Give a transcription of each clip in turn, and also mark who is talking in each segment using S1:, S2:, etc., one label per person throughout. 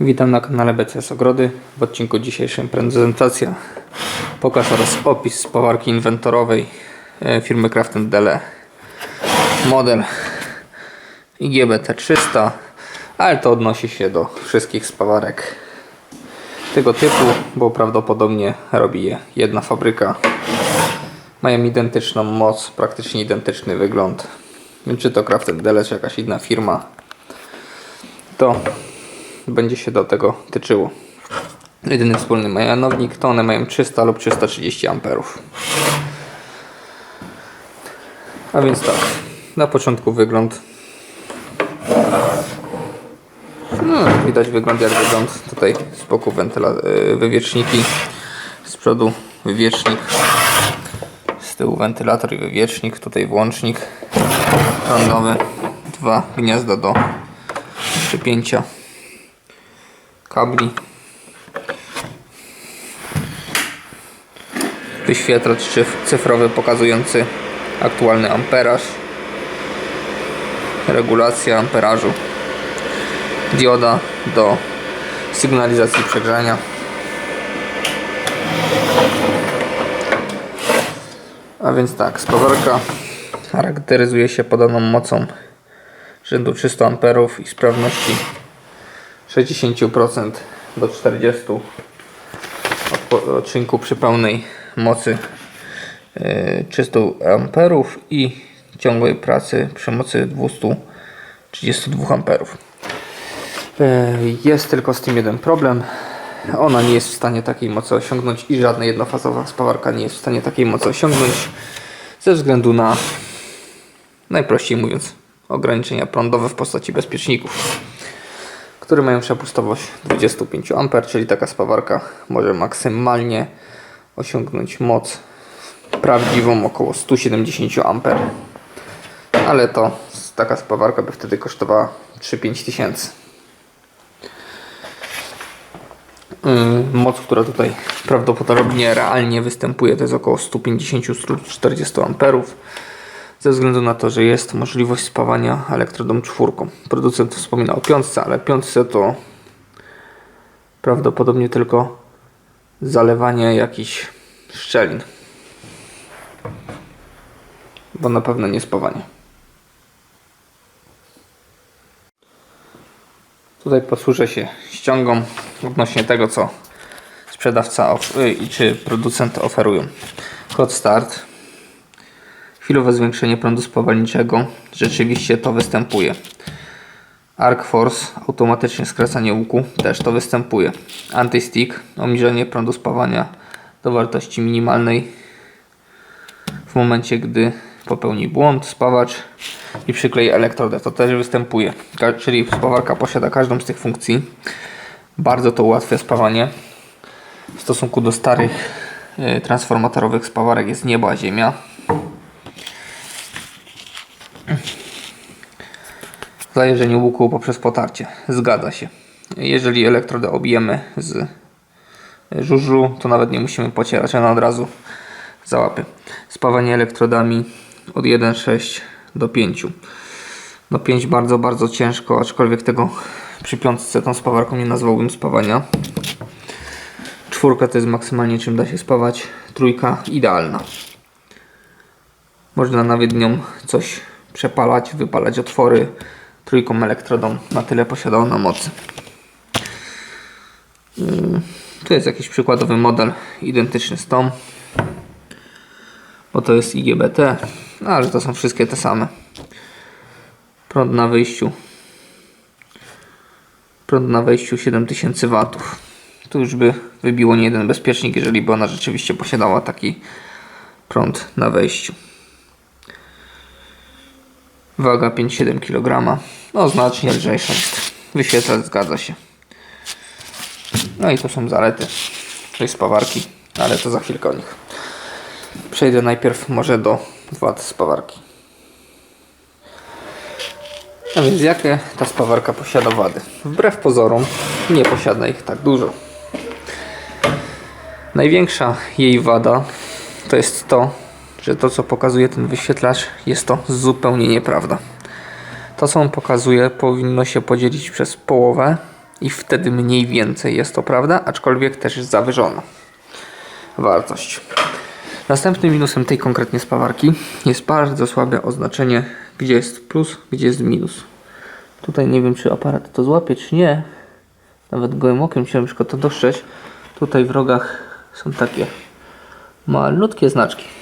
S1: Witam na kanale BCS Ogrody. W odcinku dzisiejszym prezentacja, pokaz oraz opis spawarki inwentorowej e, firmy Craft Dele. Model IGBT 300, ale to odnosi się do wszystkich spawarek tego typu, bo prawdopodobnie robi je jedna fabryka. Mają identyczną moc, praktycznie identyczny wygląd. Czy to Craft Dele, czy jakaś inna firma. To będzie się do tego tyczyło. Jedyny wspólny mianownik to one mają 300 lub 330 amperów. A więc tak, na początku wygląd. No, widać wygląd jak wygląd. Tutaj z boku y, wywieczniki, z przodu wywiecznik, z tyłu wentylator i wywiecznik, tutaj włącznik prądowy, dwa gniazda do przypięcia kabli. Wyświetlacz cyf- cyfrowy pokazujący aktualny amperaż. Regulacja amperażu. Dioda do sygnalizacji przegrzania. A więc tak spawarka charakteryzuje się podaną mocą rzędu 300 amperów i sprawności 60% do 40% odcinku przy pełnej mocy yy, 300 amperów i ciągłej pracy przy mocy 232 amperów. Yy, Jest tylko z tym jeden problem. Ona nie jest w stanie takiej mocy osiągnąć i żadna jednofazowa spawarka nie jest w stanie takiej mocy osiągnąć ze względu na najprościej mówiąc ograniczenia prądowe w postaci bezpieczników które mają przepustowość 25 A, czyli taka spawarka może maksymalnie osiągnąć moc prawdziwą około 170 A. Ale to taka spawarka by wtedy kosztowała 3-5 tysięcy. Yy, Moc, która tutaj prawdopodobnie realnie występuje, to jest około 150-140 amperów ze względu na to, że jest możliwość spawania elektrodą czwórką. Producent wspomina o piątce, ale piątce to prawdopodobnie tylko zalewanie jakichś szczelin. Bo na pewno nie spawanie. Tutaj posłużę się ściągą odnośnie tego, co sprzedawca y, i czy producent oferują. Hot start chwilowe zwiększenie prądu spawalniczego rzeczywiście to występuje. Arc Force, automatycznie skracanie łuku, też to występuje. Anti-stick, obniżenie prądu spawania do wartości minimalnej w momencie, gdy popełni błąd spawacz i przyklei elektrodę, to też występuje. Czyli spawarka posiada każdą z tych funkcji. Bardzo to ułatwia spawanie. W stosunku do starych y, transformatorowych spawarek jest nieba, ziemia. Zajeżdżenie łuku poprzez potarcie. Zgadza się. Jeżeli elektrodę obijemy z żużlu, to nawet nie musimy pocierać, ona od razu załapie. Spawanie elektrodami od 1,6 do 5. Do 5 bardzo, bardzo ciężko, aczkolwiek tego przy piątce tą spawarką nie nazwałbym spawania. Czwórka to jest maksymalnie czym da się spawać. Trójka idealna. Można nawet nią coś przepalać, wypalać otwory trójką elektrodą. Na tyle posiada ona mocy. Yy, Tu jest jakiś przykładowy model identyczny z tą. Bo to jest IGBT, no, ale to są wszystkie te same. Prąd na wyjściu. Prąd na wejściu 7000 W. Tu już by wybiło nie jeden bezpiecznik, jeżeli by ona rzeczywiście posiadała taki prąd na wejściu. Waga 5,7 kg. No znacznie lżejsza jest. Wyświetlacz zgadza się. No i to są zalety tej spawarki, ale to za chwilkę o nich. Przejdę najpierw może do wad spawarki. A więc jakie ta spawarka posiada wady? Wbrew pozorom nie posiada ich tak dużo. Największa jej wada to jest to, że to co pokazuje ten wyświetlacz jest to zupełnie nieprawda. To co on pokazuje powinno się podzielić przez połowę i wtedy mniej więcej jest to prawda, aczkolwiek też jest zawyżona wartość. Następnym minusem tej konkretnie spawarki jest bardzo słabe oznaczenie, gdzie jest plus, gdzie jest minus. Tutaj nie wiem, czy aparat to złapie, czy nie. Nawet gołym okiem ciężko to dostrzec. Tutaj w rogach są takie malutkie znaczki.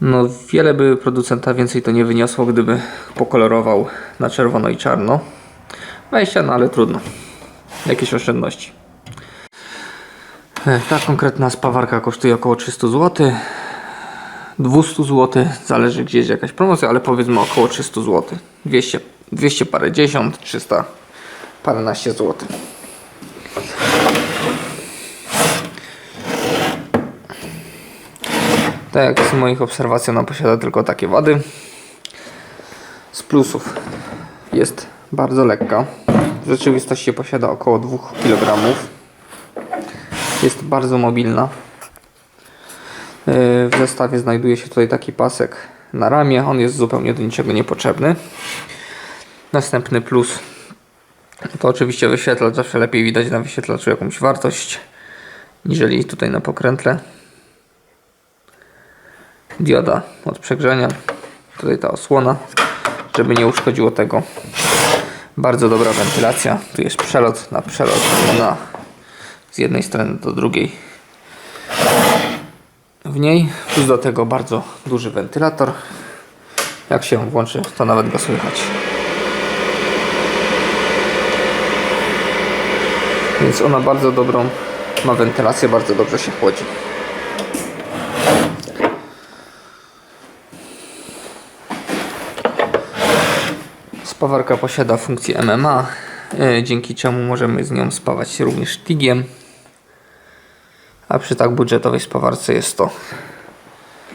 S1: No, wiele by producenta więcej to nie wyniosło, gdyby pokolorował na czerwono i czarno. 20, no ale trudno. Jakieś oszczędności. Ta konkretna spawarka kosztuje około 300 zł. 200 zł, zależy gdzie jest jakaś promocja, ale powiedzmy około 300 zł. 200, 200 parę dziesiąt, 300 paręnaście złotych. Tak jak z moich obserwacji ona posiada tylko takie wady. Z plusów jest bardzo lekka. W rzeczywistości posiada około 2 kg. Jest bardzo mobilna. Yy, W zestawie znajduje się tutaj taki pasek na ramię. On jest zupełnie do niczego niepotrzebny. Następny plus to oczywiście wyświetlacz. Zawsze lepiej widać na wyświetlaczu jakąś wartość niżeli tutaj na pokrętle. Dioda od przegrzania. Tutaj ta osłona, żeby nie uszkodziło tego. Bardzo dobra wentylacja. Tu jest przelot na przelot na z jednej strony do drugiej w niej. Plus do tego bardzo duży wentylator. Jak się włączy, to nawet go słychać. Więc ona bardzo dobrą ma wentylację, bardzo dobrze się chłodzi. Spawarka posiada funkcję MMA, e, dzięki czemu możemy z nią spawać również tigiem. A przy tak budżetowej spawarce jest to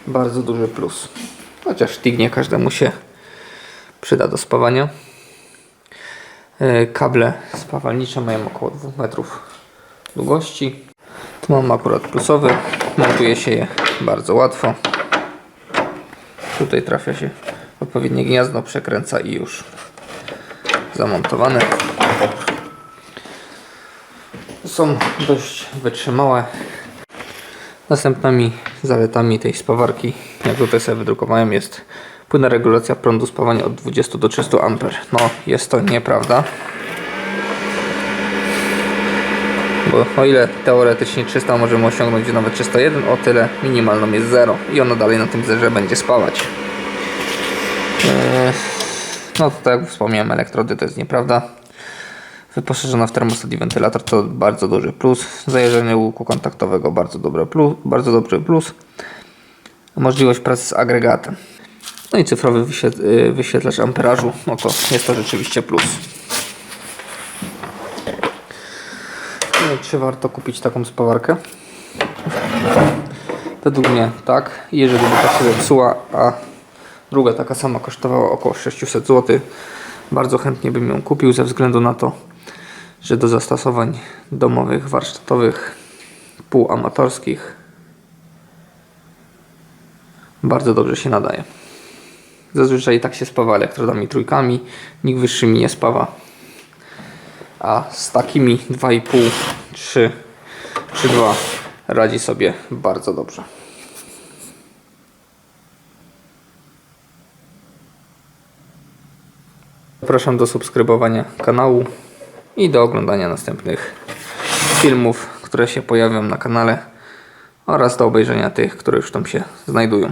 S1: bardzo duży plus. Chociaż TIG nie każdemu się przyda do spawania. E, Kable spawalnicze mają około 2 metrów długości. Tu mam akurat plusowy. Montuje się je bardzo łatwo. Tutaj trafia się odpowiednie gniazdo, przekręca i już zamontowane. Są dość wytrzymałe. Następnymi zaletami tej spawarki, jak tutaj sobie wydrukowałem, jest płynna regulacja prądu spawania od 20 do 300 A. No, jest to nieprawda. Bo o ile teoretycznie 300 możemy osiągnąć nawet 301, o tyle minimalną jest 0 i ona dalej na tym zerze będzie spawać. No to tak jak wspomniałem, elektrody to jest nieprawda. Wyposażona w termostat i wentylator to bardzo duży plus. Zajeżdżenie łuku kontaktowego bardzo, dobre plus, bardzo dobry plus. Możliwość pracy z agregatem. No i cyfrowy y, wyświetlacz amperażu, no to jest to rzeczywiście plus. No czy warto kupić taką spawarkę? Według mnie tak. Jeżeli by ta się zepsuła, a druga taka sama kosztowała około 600 zł, bardzo chętnie bym ją kupił ze względu na to, że do zastosowań domowych, warsztatowych, półamatorskich bardzo dobrze się nadaje. Zazwyczaj tak się spawa elektrodami trójkami, nikt wyższymi nie spawa. A z takimi 2,5, 3 czy 2 radzi sobie bardzo dobrze. Zapraszam do subskrybowania kanału i do oglądania następnych filmów, które się pojawią na kanale oraz do obejrzenia tych, które już tam się znajdują.